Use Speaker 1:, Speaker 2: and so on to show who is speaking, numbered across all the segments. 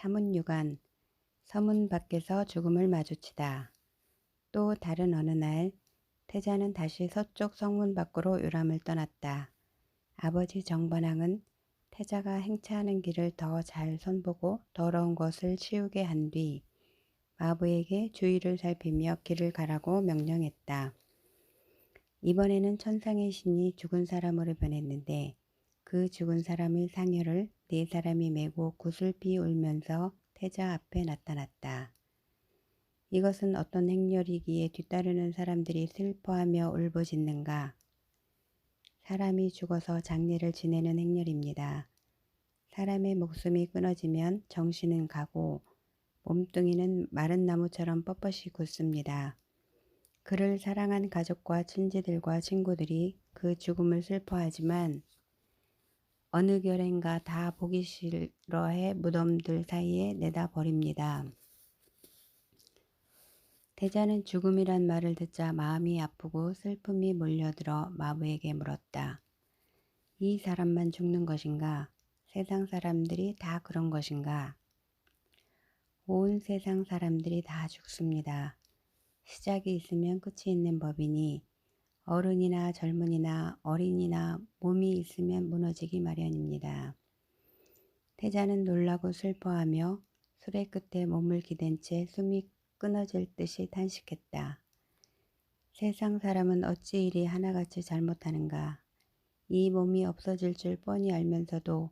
Speaker 1: 사문유관 서문 밖에서 죽음을 마주치다. 또 다른 어느 날 태자는 다시 서쪽 성문 밖으로 요람을 떠났다. 아버지 정번왕은 태자가 행차하는 길을 더잘 손보고 더러운 것을 치우게 한 뒤 마부에게 주위를 살피며 길을 가라고 명령했다. 이번에는 천상의 신이 죽은 사람으로 변했는데 그 죽은 사람의 상여를 네 사람이 메고 구슬피 울면서 태자 앞에 나타났다. 이것은 어떤 행렬이기에 뒤따르는 사람들이 슬퍼하며 울부짖는가? 사람이 죽어서 장례를 지내는 행렬입니다. 사람의 목숨이 끊어지면 정신은 가고 몸뚱이는 마른 나무처럼 뻣뻣이 굳습니다. 그를 사랑한 가족과 친지들과 친구들이 그 죽음을 슬퍼하지만 어느 결엔가 다 보기 싫어해 무덤들 사이에 내다 버립니다. 태자는 죽음이란 말을 듣자 마음이 아프고 슬픔이 몰려들어 마부에게 물었다. 이 사람만 죽는 것인가? 세상 사람들이 다 그런 것인가? 온 세상 사람들이 다 죽습니다. 시작이 있으면 끝이 있는 법이니 어른이나 젊은이나 어린이나 몸이 있으면 무너지기 마련입니다. 태자는 놀라고 슬퍼하며 술의 끝에 몸을 기댄 채 숨이 끊어질 듯이 탄식했다. 세상 사람은 어찌 이리 하나같이 잘못하는가. 이 몸이 없어질 줄 뻔히 알면서도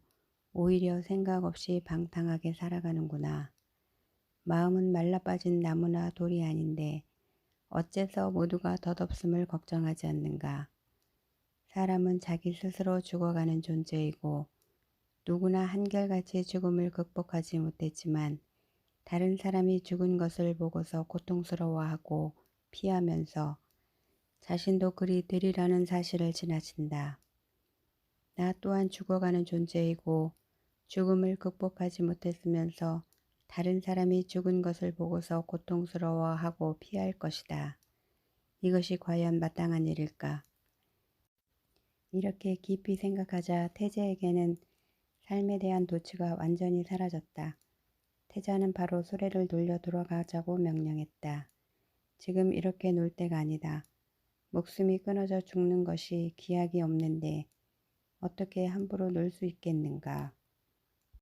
Speaker 1: 오히려 생각 없이 방탕하게 살아가는구나. 마음은 말라 빠진 나무나 돌이 아닌데 어째서 모두가 덧없음을 걱정하지 않는가. 사람은 자기 스스로 죽어가는 존재이고 누구나 한결같이 죽음을 극복하지 못했지만 다른 사람이 죽은 것을 보고서 고통스러워하고 피하면서 자신도 그리 되리라는 사실을 지나친다. 나 또한 죽어가는 존재이고 죽음을 극복하지 못했으면서 다른 사람이 죽은 것을 보고서 고통스러워하고 피할 것이다. 이것이 과연 마땅한 일일까? 이렇게 깊이 생각하자 태재에게는 삶에 대한 도취가 완전히 사라졌다. 태자는 바로 수레를 돌려 돌아가자고 명령했다. 지금 이렇게 놀 때가 아니다. 목숨이 끊어져 죽는 것이 기약이 없는데 어떻게 함부로 놀 수 있겠는가.